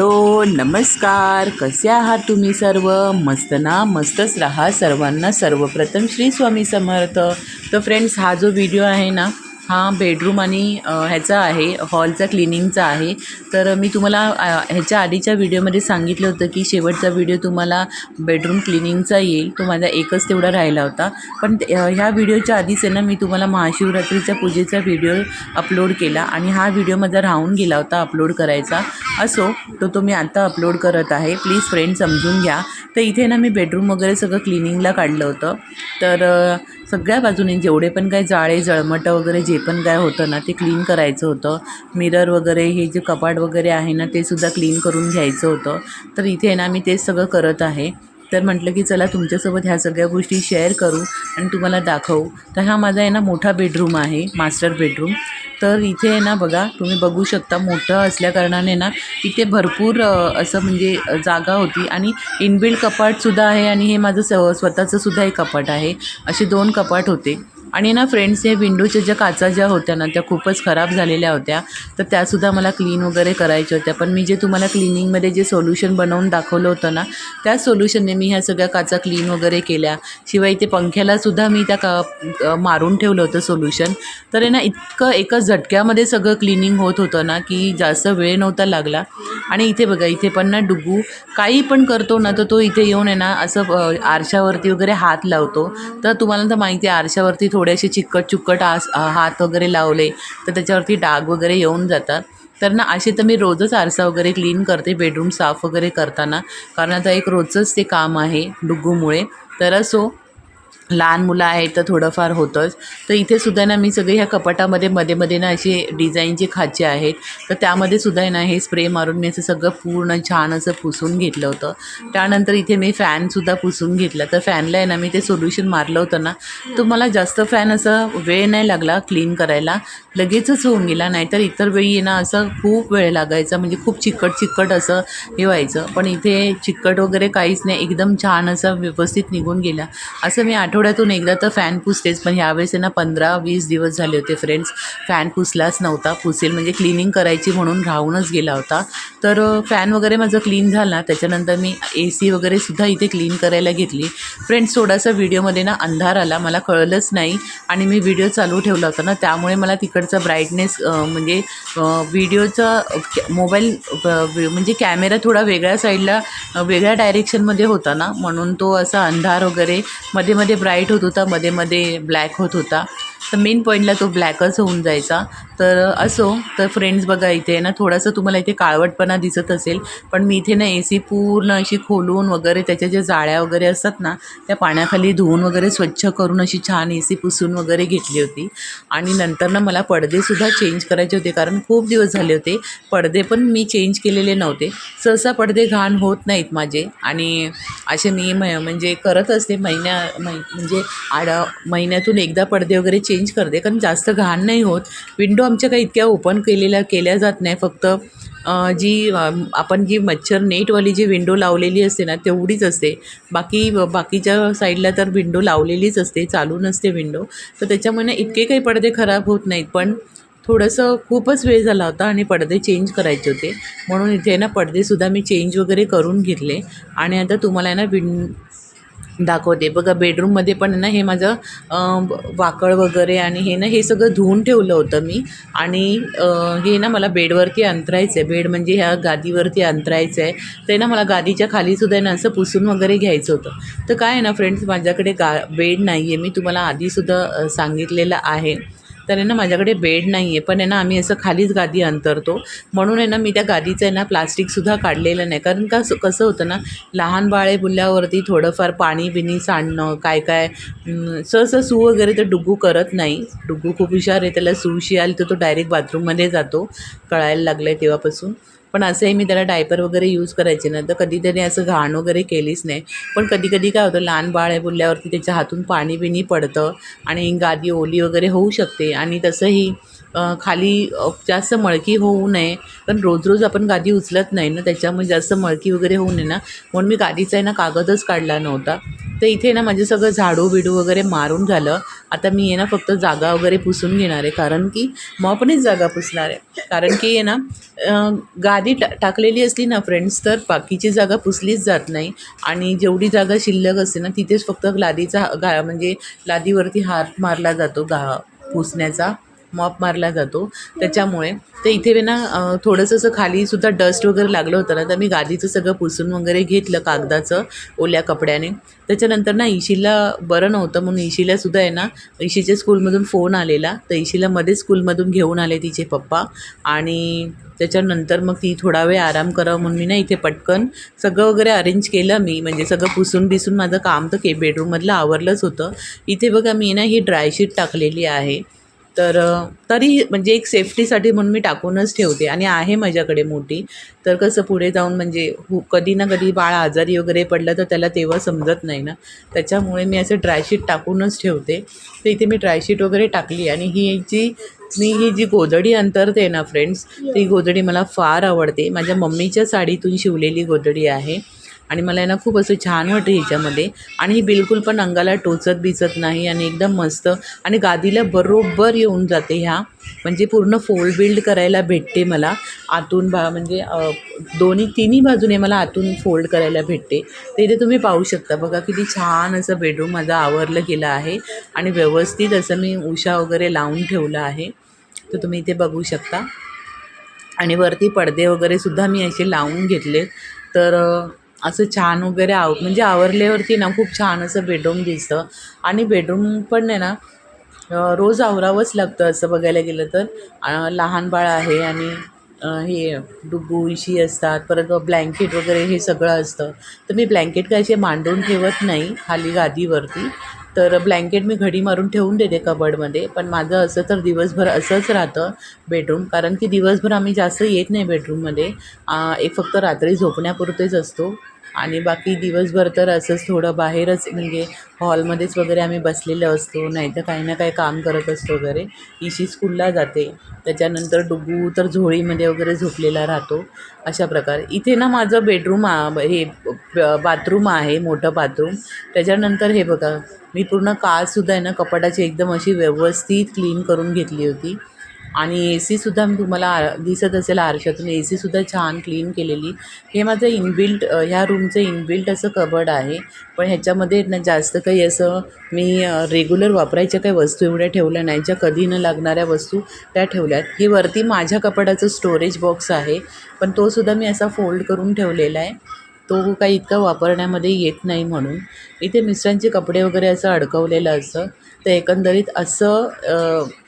Hello नमस्कार. कसे आहात तुम्ही सर्व? मस्त ना मस्तच राहा. सर्वांना सर्वप्रथम श्री स्वामी समर्थ. तर फ्रेंड्स हा जो व्हिडिओ आहे ना हा बेडरूम आणि ह्याचा आहे हॉलचा क्लिनिंगचा आहे. तर मी तुम्हाला ह्याच्या आधीच्या व्हिडिओमध्ये सांगितलं होतं की शेवटचा व्हिडिओ तुम्हाला बेडरूम क्लिनिंगचा येईल. तो माझा एकच तेवढा राहिला होता. पण ह्या व्हिडिओच्या आधीच आहे ना मी तुम्हाला महाशिवरात्रीच्या पूजेचा व्हिडिओ अपलोड केला आणि हा व्हिडिओ माझा राहून गेला होता अपलोड करायचा. असो तो तो मी आता अपलोड करत आहे. प्लीज फ्रेंड समजून घ्या. तर इथे ना मी बेडरूम वगैरे सगळं क्लिनिंगला काढलं होतं. तर सगळ्या बाजूने जेवढे पण काय जाळे जळमटं वगैरे जे पण काय होतं ना ते क्लीन करायचं होतं. मिरर वगैरे हे जे कपाट वगैरे आहे ना ते सुद्धा क्लीन करून घ्यायचं होतं. तर इथे ना मी तेच सगळं करत आहे. तर म्हटलं की चला तुमच्यासोबत ह्या सगळ्या गोष्टी शेअर करू आणि तुम्हाला दाखवू. तर हा माझा आहे ना मोठा बेडरूम आहे मास्टर बेडरूम तर इथे आहे ना बघा तुम्ही बघू शकता मोठं असल्याकारणाने ना इथे भरपूर असं म्हणजे जागा होती. आणि इनबिल्ड कपाटसुद्धा आहे आणि हे माझं स स्वतःचं सुद्धा एक कपाट आहे. असे दोन कपाट होते. आणि ना फ्रेंड्स हे विंडोच्या ज्या काचा ज्या होत्या ना त्या खूपच खराब झालेल्या होत्या. तर त्यासुद्धा मला क्लीन वगैरे करायच्या होत्या. पण मी जे तुम्हाला क्लिनिंगमध्ये जे सोल्युशन बनवून दाखवलं होतं ना त्या सोल्युशनने मी ह्या सगळ्या काचा क्लीन वगैरे केल्या. शिवाय इथे पंख्यालासुद्धा मी त्या का मारून ठेवलं होतं सोल्युशन तर आहे ना इतकं एका झटक्यामध्ये सगळं क्लिनिंग होत होतं ना की जास्त वेळ नव्हता लागला. आणि इथे बघा इथे पण ना डुगू काही पण करतो ना तर तो इथे येऊन आहे ना असं आरशावरती वगैरे हात लावतो. तर तुम्हाला तर माहिती आहे आरशावरती थोडं थोडेसे चिकट चुकट आस हात वगैरे लावले तर त्याच्यावरती डाग वगैरे येऊन जातात. तर ना असे तर मी रोजच आरसा वगैरे क्लीन करते बेडरूम साफ वगैरे करताना. कारण आता एक रोजच ते काम आहे डुग्गूमुळे. तर असो लहान मुलं आहेत तर थोडंफार होतंच. तर इथे सुद्धा ना मी सगळे ह्या कपाटामध्ये मध्ये मध्ये ना असे डिझाईनचे खाचे आहेत. तर त्यामध्ये सुद्धा आहे ना हे स्प्रे मारून मी असं सगळं पूर्ण छान असं पुसून घेतलं होतं. त्यानंतर इथे मी फॅनसुद्धा पुसून घेतला. तर फॅनला आहे ना मी ते सोल्युशन मारलं होतं ना. तर मला जास्त फॅन असं वेळ नाही लागला क्लीन करायला. लगेचच होऊन गेला. नाहीतर इतर वेळी आहे ना असं खूप वेळ लागायचा. म्हणजे खूप चिकट चिकट असं हे व्हायचं. पण इथे चिकट वगैरे काहीच नाही. एकदम छान असं व्यवस्थित निघून गेला. असं मी आठवड्यातून एकदा तर फॅन पुसतेच पण ह्यावेळेस ना पंधरा वीस दिवस झाले होते फ्रेंड्स फॅन पुसलाच नव्हता पुसेल म्हणजे क्लिनिंग करायची म्हणून राहूनच गेला होता. तर फॅन वगैरे माझं क्लीन झाला त्याच्यानंतर मी ए सी वगैरे सुद्धा इथे क्लीन करायला घेतली. फ्रेंड्स थोडासा व्हिडिओमध्ये ना अंधार आला मला कळलंच नाही. आणि मी व्हिडिओ चालू ठेवला होता ना त्यामुळे मला तिकडचा ब्राईटनेस म्हणजे व्हिडिओचा मोबाईल म्हणजे कॅमेरा थोडा वेगळ्या साईडला वेगळ्या डायरेक्शनमध्ये होता ना म्हणून तो असा अंधार वगैरे मध्ये मध्ये ब्राईट होत होता मध्ये मध्ये ब्लॅक होत होता. तर मेन पॉईंटला तो ब्लॅकच होऊन जायचा. तर असो तर फ्रेंड्स बघा इथे ना थोडासा तुम्हाला इथे काळवटपणा दिसत असेल पण मी इथे ना ए सी पूर्ण अशी खोलून वगैरे त्याच्या ज्या जाळ्या वगैरे असतात ना त्या पाण्याखाली धुवून वगैरे स्वच्छ करून अशी छान ए सी पुसून वगैरे घेतली होती. आणि नंतर ना मला पडदेसुद्धा चेंज करायचे होते कारण खूप दिवस झाले होते. पडदे पण मी चेंज केलेले नव्हते. सहसा पडदे घाण होत नाहीत माझे. आणि असे मी म म्हणजे करत असते महिन्या म्हणजे आड महिन्यातून एकदा पडदे वगैरे चेंज करते. कारण जास्त घाण नाही होत. विंडो आमच्या काही इतक्या ओपन केलेल्या केल्या जात नाही. फक्त जी आपण जी मच्छर नेटवाली जी विंडो लावलेली असते ना तेवढीच असते. बाकी बाकीच्या साईडला तर विंडो लावलेलीच असते. चालू नसते विंडो तर त्याच्यामुळे इतके काही पडदे खराब होत नाहीत. पण थोडंसं खूपच वेळ झाला होता आणि पडदे चेंज करायचे होते. म्हणून इथे ना पडदेसुद्धा मी चेंज वगैरे करून घेतले. आणि आता तुम्हाला आहे ना विन दाखवते. बघा बेडरूममध्ये पण ना हे माझं वाकळ वगैरे आणि हे ना हे सगळं धुवून ठेवलं होतं मी. आणि हे ना मला बेडवरती अंतरायचं आहे बेड म्हणजे ह्या गादीवरती अंतरायचं आहे ते ना मला गादीच्या खालीसुद्धा आहे ना असं पुसून वगैरे घ्यायचं होतं. तर काय आहे ना फ्रेंड्स माझ्याकडे गा बेड नाही आहे मी तुम्हाला आधीसुद्धा सांगितलेलं आहे. तर आहे ना माझ्याकडे बेड नाही आहे पण आहे ना आम्ही असं खालीच गादी अंतरतो. म्हणून आहे ना मी त्या गादीचं आहे ना प्लास्टिकसुद्धा काढलेलं नाही. कारण का कसं होतं ना लहान बाळे बुलल्यावरती थोडंफार पाणी बिणी सांडणं काय काय सहसं सहसा सू वगैरे तर डुग्गू करत नाही. डुग्गू खूप हुशार आहे त्याला सूशी आली तर तो डायरेक्ट बाथरूममध्ये जातो कळायला लागलं आहे तेव्हापासून. पण असंही मी त्याला डायपर वगैरे यूज करायचे ना तर कधी त्याने असं घाण वगैरे केलीच नाही. पण कधी कधी काय होतं लहान बाळ आहे बोलल्यावरती त्याच्या हातून पाणी बिणी पडतं आणि गादी ओली वगैरे होऊ शकते. आणि तसंही खाली जास्त मळकी होऊ नये. कारण रोज रोज आपण गादी उचलत नाही ना त्याच्यामुळे जास्त मळकी वगैरे होऊ नये ना. म्हणून मी गादीचा आहे ना कागदच काढला नव्हता. तर इथे ना माझे सगळं झाडू बिडू वगैरे मारून झालं. आता मी आहे ना फक्त जागा वगैरे पुसून घेणार आहे. कारण की मॉपनेच जागा पुसणार आहे. कारण की आहे ना गादी टा टाकलेली असली ना फ्रेंड्स तर बाकीची जागा पुसलीच जात नाही. आणि जेवढी जागा शिल्लक असते ना तिथेच फक्त लादीचा गा म्हणजे लादीवरती हात मारला जातो गा पुसण्याचा. मॉप मारला जातो. त्याच्यामुळे तर इथे ना थोडंसं असं खालीसुद्धा डस्ट वगैरे लागलं होतं ना तर मी गादीचं सगळं पुसून वगैरे घेतलं कागदाचं ओल्या कपड्याने. त्याच्यानंतर ना इशीला बरं नव्हतं म्हणून इशीलासुद्धा आहे ना इशीच्या स्कूलमधून फोन आलेला. तर इशीला मध्ये स्कूलमधून घेऊन आले तिचे पप्पा. आणि त्याच्यानंतर मग ती थोडा वेळ आराम करावं म्हणून मी ना इथे पटकन सगळं वगैरे अरेंज केलं मी. म्हणजे सगळं पुसून बिसून माझं काम तर के बेडरूममधलं आवरलंच होतं. इथे बघा मी ना ही ड्रायशीट टाकलेली आहे. तर तरी म्हणजे एक सेफ्टीसाठी म्हणून मी टाकूनच ठेवते आणि आहे माझ्याकडे मोठी. तर कसं पुढे जाऊन म्हणजे हु कधी ना कधी बाळ आजारी वगैरे पडलं तर त्याला तेव्हा समजत नाही ना. त्याच्यामुळे मी असं ड्रायशीट टाकूनच ठेवते. तर इथे मी ड्रायशीट वगैरे टाकली आणि ही जी मी ही जी गोधडी अंतरते ना फ्रेंड्स ती गोधडी मला फार आवडते. माझ्या मम्मीच्या साडीतून शिवलेली गोधडी आहे. आणि मला यांना ना खूप असं छान वाटतं ह्याच्यामध्ये आणि ही बिलकुल पण अंगाला टोचत बिचत नाही आणि एकदम मस्त. आणि गादीला बरोबर येऊन जाते ह्या. म्हणजे पूर्ण फोल्ड बिल्ड करायला भेटते मला. आतून बा म्हणजे दोन्ही तिन्ही बाजूने मला आतून फोल्ड करायला भेटते. तर इथे तुम्ही पाहू शकता. बघा किती छान असं बेडरूम माझं आवरलं गेलं आहे. आणि व्यवस्थित असं मी उशा वगैरे लावून ठेवलं आहे. तर तुम्ही इथे बघू शकता. आणि वरती पडदे वगैरे सुद्धा मी असे लावून घेतले तर असं छान वगैरे आव म्हणजे आवरल्यावरती ना खूप छान असं बेडरूम दिसतं. आणि बेडरूम पण आहे ना रोज आवरावंच लागतं असं बघायला गेलं तर. लहान बाळ आहे आणि हे डुगू इशी असतात परत ब्लँकेट वगैरे हे सगळं असतं. तर मी ब्लँकेट काय असे मांडून ठेवत नाही खाली गादीवरती. तर ब्लँकेट मी घडी मारून ठेवून देते कबडमध्ये पण माझं असं तर दिवसभर असंच राहतं बेडरूम कारण की दिवसभर आम्ही जास्त येत नाही बेडरूममध्ये एक फक्त रात्री झोपण्यापुरतेच असतो. आणि बाकी दिवसभर तर असंच थोडं बाहेरच म्हणजे हॉलमध्येच वगैरे आम्ही बसलेलो असतो नाही तर काही ना काही काम करत असतो वगैरे. इशी स्कूलला जाते. त्याच्यानंतर डुबू तर झोळीमध्ये वगैरे झोपलेला राहतो. अशा प्रकारे. इथे ना माझं बेडरूम हे बाथरूम आहे मोठं बाथरूम त्याच्यानंतर हे बघा मी पूर्ण कारसुद्धा आहे ना कपाटाची एकदम अशी व्यवस्थित क्लीन करून घेतली होती. आणि ए सीसुद्धा मी तुम्हाला आ- दिसत असेल आरशातून. ए सीसुद्धा छान क्लीन केलेली. हे माझं इनबिल्ट ह्या रूमचं इनबिल्ट असं कबड आहे. पण ह्याच्यामध्ये ना जास्त काही असं मी रेग्युलर वापरायच्या काही वस्तू एवढ्या ठेवल्या नाही. ज्या कधी न लागणाऱ्या वस्तू त्या ठेवल्यात. हे वरती माझ्या कपड्याचं स्टोरेज बॉक्स आहे. पण तोसुद्धा मी असा फोल्ड करून ठेवलेला आहे. तो काही इतका वापरण्यामध्ये येत नाही म्हणून. इथे मिस्टरांचे कपडे वगैरे असं अडकवलेलं असतं तर एकंदरीत असं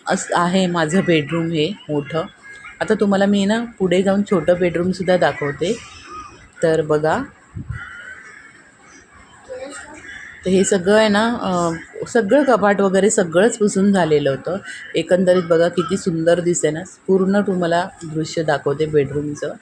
असं आहे माझं बेडरूम हे मोठं. आता तुम्हाला मी ना पुढे जाऊन छोटं बेडरूमसुद्धा दाखवते. तर बघा. तर हे सगळं आहे ना सगळं कपाट वगैरे सगळंच पुसून झालेलं होतं. एकंदरीत बघा किती सुंदर दिसते ना पूर्ण तुम्हाला दृश्य दाखवते बेडरूमचं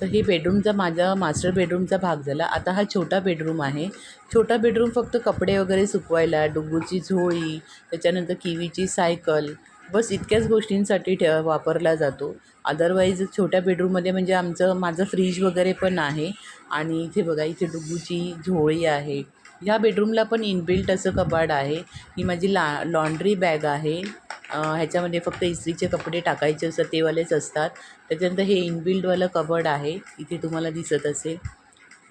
तर हे बेडरूमचा माझा मास्टर बेडरूमचा भाग झाला. आता हा छोटा बेडरूम आहे. छोटा बेडरूम फक्त कपडे वगैरे सुकवायला डुगूची झोळी त्याच्यानंतर किवीची सायकल बस इतक्याच गोष्टींसाठी ठे वापरला जातो. अदरवाईज छोट्या बेडरूममध्ये म्हणजे आमचं माझं फ्रीज वगैरे पण आहे. आणि इथे बघा इथे डुगूची झोळी आहे. ह्या बेडरूमला पण इनबिल्ट असं कपाट आहे. ही माझी ला लॉन्ड्री बॅग आहे. ह्याच्यामध्ये फक्त इस्त्रीचे कपडे टाकायचे असतात तेवालेच असतात. त्याच्यानंतर हे इनबिल्डवालं कबड आहे. इथे तुम्हाला दिसत असेल.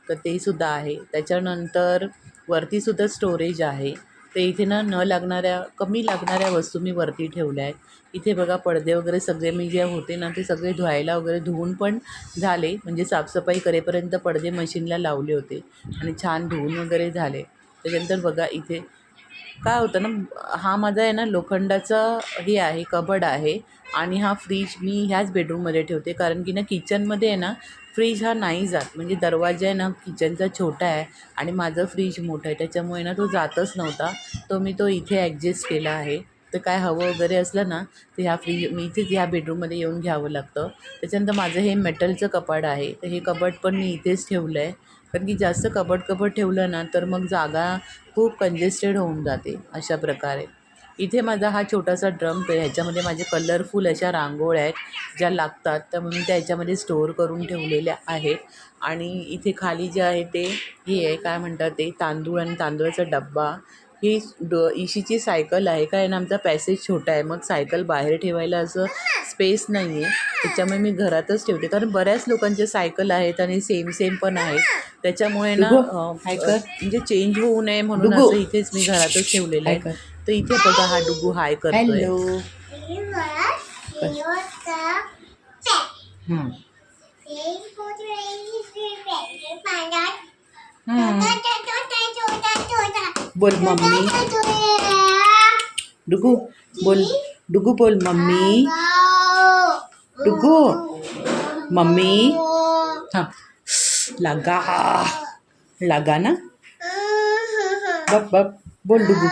तर ते सुद्धा आहे. त्याच्यानंतर वरतीसुद्धा स्टोरेज आहे. तर इथे ना न लागणाऱ्या कमी लागणाऱ्या वस्तू मी वरती ठेवल्या आहेत. इथे बघा पडदे वगैरे सगळे मी जे होते ना ते सगळे धुवायला वगैरे धुवून पण झाले. म्हणजे साफसफाई करेपर्यंत पडदे मशीनला लावले होते आणि छान धुवून वगैरे झाले. त्याच्यानंतर बघा इथे काय होतं ना हा माझा आहे ना लोखंडाचा हे आहे कबड आहे आणि हा फ्रीज मी ह्याच बेडरूममध्ये ठेवते. कारण की ना किचनमध्ये आहे ना फ्रीज हा नाही जात. म्हणजे दरवाजा आहे ना किचनचा छोटा आहे आणि माझं फ्रीज मोठं आहे. त्याच्यामुळे ना तो जातच नव्हता. तो मी तो इथे ॲडजस्ट केला आहे. तर काय हवं वगैरे असलं ना तर ह्या फ्रीज मी इथेच ह्या बेडरूममध्ये येऊन घ्यावं लागतं. त्याच्यानंतर माझं हे मेटलचं कपाट आहे. तर हे कपाट पण मी इथेच ठेवलं आहे. कारण की जास्त कबट कबट ठेवलं ना तर मग जागा खूप कंजेस्टेड होऊन जाते अशा प्रकारे. इथे माझा हा छोटासा ड्रम आहे ह्याच्यामध्ये माझे कलरफुल अशा रांगोळ्या आहेत ज्या लागतात त्या म्हणून त्या ह्याच्यामध्ये स्टोअर करून ठेवलेल्या आहेत. आणि इथे खाली जे आहे ते हे आहे काय म्हणतात ते तांदूळ आणि तांदूळाचा डब्बा. ही ड इशीची सायकल आहे काय ना आमचा पॅसेज छोटा आहे मग सायकल बाहेर ठेवायला असं स्पेस नाही आहे त्याच्यामुळे मी घरातच ठेवते कारण बऱ्याच लोकांचे सायकल आहेत आणि सेम सेम पण आहेत. त्याच्यामुळे ना डुगू, अं, हाय कर. म्हणजे चेंज होऊ नये म्हणून डुगू. असं इथेच मी घरातच ठेवलेलं हाय आहे कर. तर इथे बघा हा डुगू हाय करतोय हॅलो हं. हं. बोल मम्मी डुगू बोल डुगू बोल मम्मी डुगू मम्मी हां लागा लागा ना बप बप बोल डुगू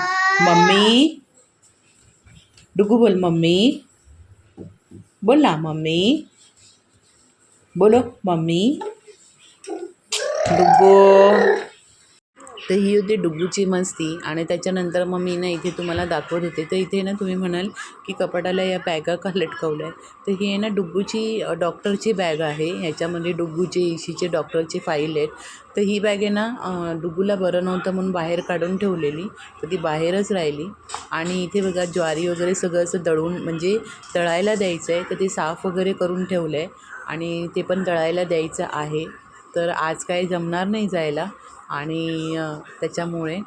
मम्मी डुगू बोल मम्मी बोल ना मम्मी बोलो मम्मी डुगू तर ही होती डुगूची मस्ती आणि त्याच्यानंतर मग मी ना इथे तुम्हाला दाखवत होते. तर इथे ना तुम्ही म्हणाल की कपाटाला या बॅगा का लटकवल्या तर ही आहे ना डुगूची डॉक्टरची बॅग आहे. ह्याच्यामध्ये डुगूचे इशीचे डॉक्टरचे फाईल आहेत. तर ही बॅग आहे ना डुगूला डुग्गूला बरं नव्हतं म्हणून बाहेर काढून ठेवलेली. तर ती बाहेरच राहिली. आणि इथे बघा ज्वारी वगैरे सगळं असं दळून म्हणजे तळायला द्यायचं आहे. तर ते साफ वगैरे करून ठेवलं आहे आणि ते पण तळायला द्यायचं आहे. तर आज काय जमणार नाही जायला. आणि त्याच्यामुळे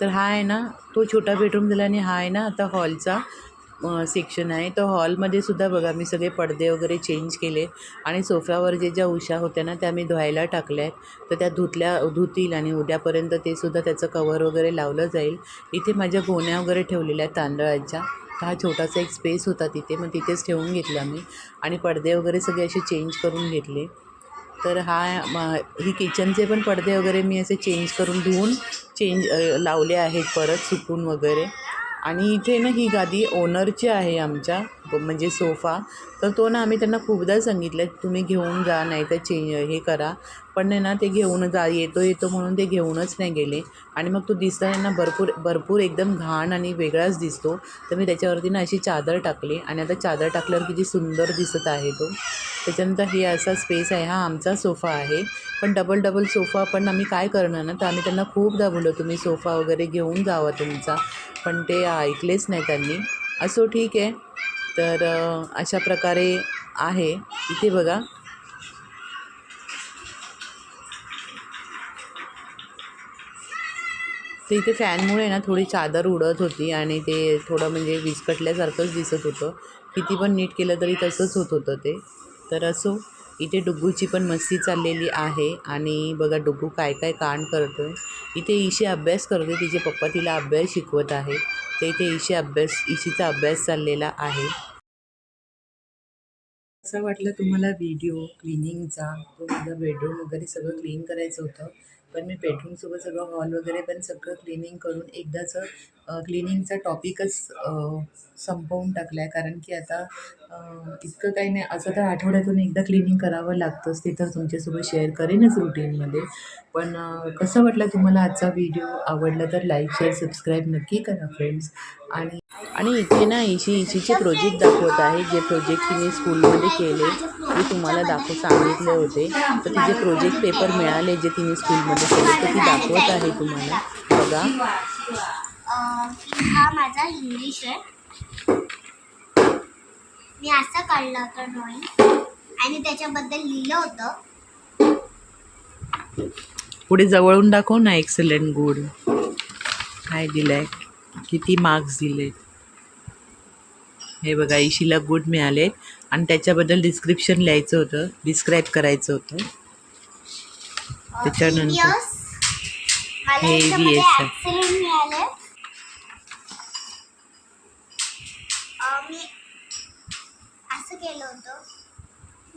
तर हा आहे ना तो छोटा बेडरूम दिला आणि हा आहे ना आता हॉलचा सेक्शन आहे. तर हॉलमध्ये सुद्धा बघा मी सगळे पडदे वगैरे चेंज केले आणि सोफ्यावर जे ज्या उशा होत्या ना त्या मी धुवायला टाकल्या आहेत तर त्या धुतल्या धुतील आणि उद्यापर्यंत ते सुद्धा त्याचं कवर वगैरे लावलं जाईल. इथे माझ्या गोण्या वगैरे ठेवलेल्या आहेत तांदळाच्या. तर हा छोटासा एक स्पेस होता तिथे मग तिथेच ठेवून घेतला मी. आणि पडदे वगैरे सगळे असे चेंज करून घेतले. तर हा ही किचनचे पण पडदे वगैरे मी असे चेंज करून धुवून चेंज लावले आहेत परत सुकून वगैरे. आणि इथे ना ही गादी ओनरची आहे आमच्या म्हणजे सोफा तर तो ना आम्ही त्यांना खूपदा सांगितलं तुम्ही घेऊन जा नाही तर चेंज हे करा. पण नाही ना ते घेऊन जा येतो येतो म्हणून ते घेऊनच नाही गेले. आणि मग तो दिसताना ना भरपूर भरपूर एकदम घाण आणि वेगळाच दिसतो. तर मी त्याच्यावरती ना अशी चादर टाकली आणि आता चादर टाकल्यावर किती सुंदर दिसत आहे तो. त्याच्यानंतर हे असा स्पेस आहे. हा आमचा सोफा आहे. पण डबल डबल सोफा पण आम्ही काय करणार ना? तर आम्ही त्यांना खूप दाबवलं तुम्ही सोफा वगैरे घेऊन जावा तुमचा. पण ते ऐकलेच नाही त्यांनी. असो ठीक आहे. तर अशा प्रकारे आहे. इथे बघा. तर इथे फॅनमुळे ना थोडी चादर उडत होती आणि ते थोडं म्हणजे विस्कटल्यासारखंच दिसत होतं. किती पण नीट केलं तरी तसंच होत होतं ते. तर असो इथे डुग्गूची पण मस्ती चाललेली आहे आणि बघा डुग्गू काय काय कांड करतो आहे इथे ईशी अभ्यास करते तिचे पप्पा तिला अभ्यास शिकवत आहे तर इथे ईशी अभ्यास ईशीचा अभ्यास चाललेला आहे. असं वाटलं तुम्हाला व्हिडिओ क्लिनिंगचा तो माझा बेडरूम वगैरे सगळं क्लीन करायचं होतं. पण मी बेडरूमसोबत सगळं हॉल वगैरे पण सगळं क्लिनिंग करून एकदाचं क्लिनिंगचा टॉपिकच संपवून टाकला आहे कारण की आता इतकं काही नाही. असं तर आठवड्यातून एकदा क्लिनिंग करावं लागतंच. ते तर तुमच्यासोबत शेअर करेनच रुटीनमध्ये पण कसं वाटलं तुम्हाला आजचा व्हिडिओ आवडला तर लाईक शेअर सबस्क्राईब नक्की करा फ्रेंड्स आणि आणि इथे ना इशी इशीचे प्रोजेक्ट दाखवत आहे जे प्रोजेक्ट तिने स्कूलमध्ये केले ते तुम्हाला दाखव सांगितले होते. तर तिचे प्रोजेक्ट पेपर मिळाले जे तिने स्कूलमध्ये केले तर ती दाखवत आहे तुम्हाला. बघा. हा माझा इंग्लिश आहे. मी असं काढलं होतं ड्रॉइंग आणि त्याच्याबद्दल लिहिलं होतं. पुढे जवळून दाखव ना एक्सलंट गुड काय दिलंय? किती मार्क्स दिले हे बघा इशीला गुड मिळाले आणि त्याच्याबद्दल डिस्क्रिप्शन लिहायचं होतं. डिस्क्राईब करायचं होतं. त्याच्यानंतर? हे केलं होतं.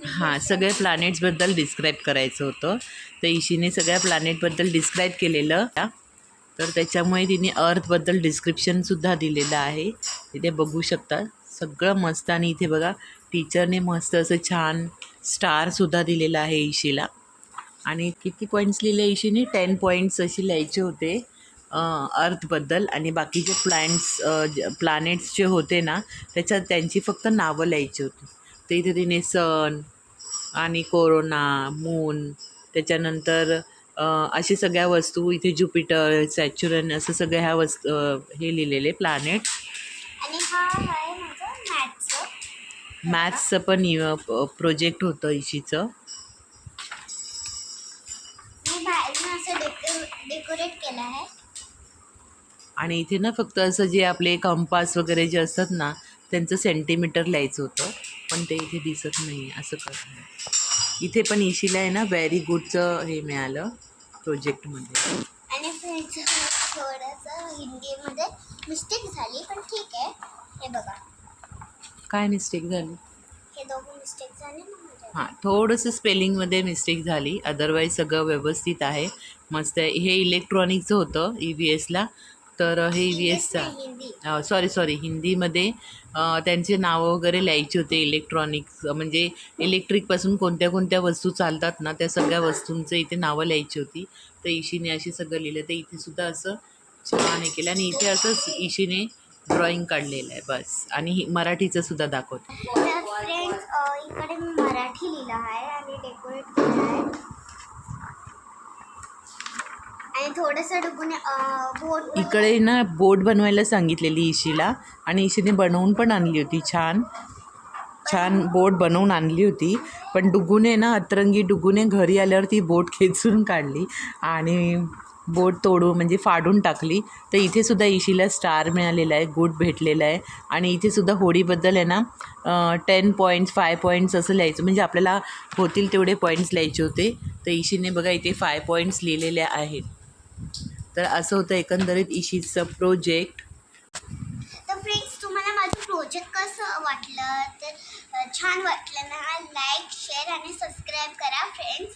हां सगळ्या प्लॅनेट्सबद्दल डिस्क्राईब करायचं होतं. तर ईशीने सगळ्या प्लॅनेटबद्दल डिस्क्राईब केलेलं. तर त्याच्यामुळे तिने अर्थबद्दल डिस्क्रिप्शनसुद्धा दिलेलं आहे. तिथे बघू शकता. सगळं मस्त आणि इथे बघा टीचरने मस्त असं छान स्टारसुद्धा दिलेलं आहे इशीला. आणि किती पॉईंट्स लिहिले इशीने? टेन पॉईंट्स असे लिहायचे होते अर्थबद्दल आणि बाकीचे प्लॅन्ट्स प्लॅनेट्स जे होते ना त्याच्यात त्यांची फक्त नावं लिहायची होती. तर इथे तिने सन आणि कोरोना मून त्याच्यानंतर अं, अशी सगळ्या वस्तू इथे ज्युपिटर सॅच्युरन असं सगळ्या ह्या वस्तू हे लिहिलेले प्लॅनेट्स आणि हा आहे माझं मॅथचं मॅथ्सचं पण प्रोजेक्ट होतं इशीचं. आणि इथे ना फक्त असं जे आपले कंपास वगैरे जे असतात ना त्यांचं सेंटीमीटर लिहायचं होतं पण ते इथे दिसत नाही असं करणार इथे पण इशीला आहे ना व्हेरी गुडचं हे मिळालं प्रोजेक्टमध्ये. आणि थोडंसं हिंदीमध्ये मिस्टेक झाली पण ठीक आहे. हे बघा. काय मिस्टेक झाली? हे दोघं मिस्टेक झाले ना माझ्या हां थोडंसं स्पेलिंगमध्ये मिस्टेक झाली. अदरवाईज सगळं व्यवस्थित आहे. मस्त आहे. हे इलेक्ट्रॉनिकचं होतं ई व्ही एसला तर हे ई व्ही एसचा नाही, हिंदी. सॉरी सॉरी हिंदीमध्ये अ, त्यांचे नावं वगैरे लिहायचे होते इलेक्ट्रॉनिक्स म्हणजे इलेक्ट्रिकपासून कोणत्या कोणत्या वस्तू चालतात ना त्या सगळ्या वस्तूंचं इथे नावं लिहायची होती. तर इशीने अशी सगळं लिहिलं. तर इथे सुद्धा असं छान हे केलं. आणि इथे असंच इशीने ड्रॉइंग काढलेलं आहे बस. आणि हि- मराठीचं सुद्धा दाखवते. फ्रेंड्स इकडे मी मराठी लिहिलं आहे आणि डेकोरेट केलं आहे. आणि थोडंसं डुगून बोट इकडे ना बोट बनवायला सांगितलेली इशीला आणि इशीने बनवून पण आणली होती छान. छान बोट बनवून आणली होती. पण डुगूने ना अतरंगी डुगूने घरी आल्यावर ती बोट खेचून काढली. आणि बोट तोडून म्हणजे फाडून टाकली तर इथे सुद्धा इशीला स्टार मिळालेला आहे गुड भेटलेला आहे. आणि इथे सुद्धा आहे ना टेन पॉईंट्स फाय पॉईंट्स असं लिहायचं. म्हणजे आपल्याला होतील तेवढे पॉईंट्स लिहायचे होते. तर इशीने बघा इथे फाय पॉईंट्स लिहिलेले आहेत. तर असं होतं एकंदरीत इशीचं प्रोजेक्ट तर फ्रेंड्स तुम्हाला माझं प्रोजेक्ट कसं वाटलं? तर छान वाटलं ना? लाईक शेअर आणि सबस्क्राईब करा फ्रेंड्स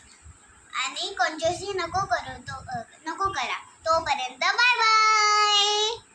आणि कोणच्याशी नको करू तो नको करा. तोपर्यंत बाय बाय.